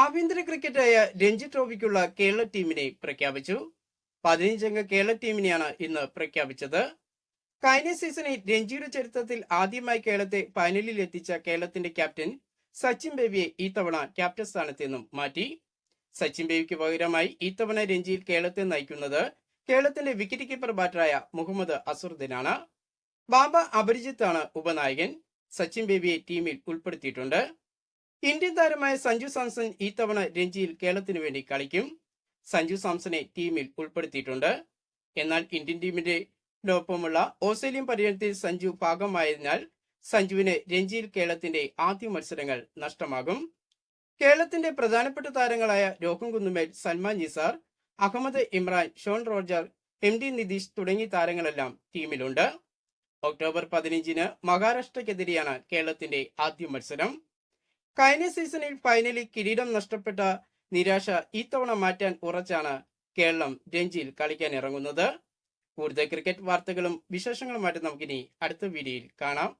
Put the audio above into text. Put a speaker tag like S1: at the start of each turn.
S1: ആഭ്യന്തര ക്രിക്കറ്റായ രഞ്ജി ട്രോഫിക്കുള്ള കേരള ടീമിനെ പ്രഖ്യാപിച്ചു. പതിനഞ്ചംഗ കേരള ടീമിനെയാണ് ഇന്ന് പ്രഖ്യാപിച്ചത്. കഴിഞ്ഞ സീസണിൽ രഞ്ജിയുടെ ചരിത്രത്തിൽ ആദ്യമായി കേരളത്തെ ഫൈനലിൽ എത്തിച്ച കേരളത്തിന്റെ ക്യാപ്റ്റൻ സച്ചിൻ ബേബിയെ ഈ തവണ ക്യാപ്റ്റൻ സ്ഥാനത്ത് നിന്നും മാറ്റി. സച്ചിൻ ബേബിക്ക് പകരമായി ഈ തവണ രഞ്ജിയിൽ കേരളത്തെ നയിക്കുന്നത് കേരളത്തിന്റെ വിക്കറ്റ് കീപ്പർ ബാറ്ററായ മുഹമ്മദ് അസുറുദ്ദീനാണ്. ബാബ അപരിജിത്താണ് ഉപനായകൻ. സച്ചിൻ ബേബിയെ ടീമിൽ ഉൾപ്പെടുത്തിയിട്ടുണ്ട്. ഇന്ത്യൻ താരമായ സഞ്ജു സാംസൺ ഈ തവണ രഞ്ജിയിൽ കേരളത്തിന് വേണ്ടി കളിക്കും. സഞ്ജു സാംസനെ ടീമിൽ ഉൾപ്പെടുത്തിയിട്ടുണ്ട്. എന്നാൽ ഇന്ത്യൻ ടീമിന്റെ ഒപ്പമുള്ള ഓസ്ട്രേലിയൻ പര്യടനത്തിൽ സഞ്ജു ഭാഗമായതിനാൽ സഞ്ജുവിന് രഞ്ജിയിൽ കേരളത്തിന്റെ ആദ്യ മത്സരങ്ങൾ നഷ്ടമാകും. കേരളത്തിന്റെ പ്രധാനപ്പെട്ട താരങ്ങളായ Rohan Kunnummal Salman Nizar Ahmed Imran Shaun Roger M D Nidheesh തുടങ്ങിയ താരങ്ങളെല്ലാം ടീമിലുണ്ട്. ഒക്ടോബർ പതിനഞ്ചിന് മഹാരാഷ്ട്രയ്ക്കെതിരെയാണ് കേരളത്തിന്റെ ആദ്യ മത്സരം. കഴിഞ്ഞ സീസണിൽ ഫൈനലിൽ കിരീടം നഷ്ടപ്പെട്ട നിരാശ ഇത്തവണ മാറ്റാൻ ഉറച്ചാണ് കേരളം രഞ്ജിയിൽ കളിക്കാൻ ഇറങ്ങുന്നത്. കൂടുതൽ ക്രിക്കറ്റ് വാർത്തകളും വിശേഷങ്ങളുമായിട്ട് നമുക്കിനി അടുത്ത വീഡിയോയിൽ കാണാം.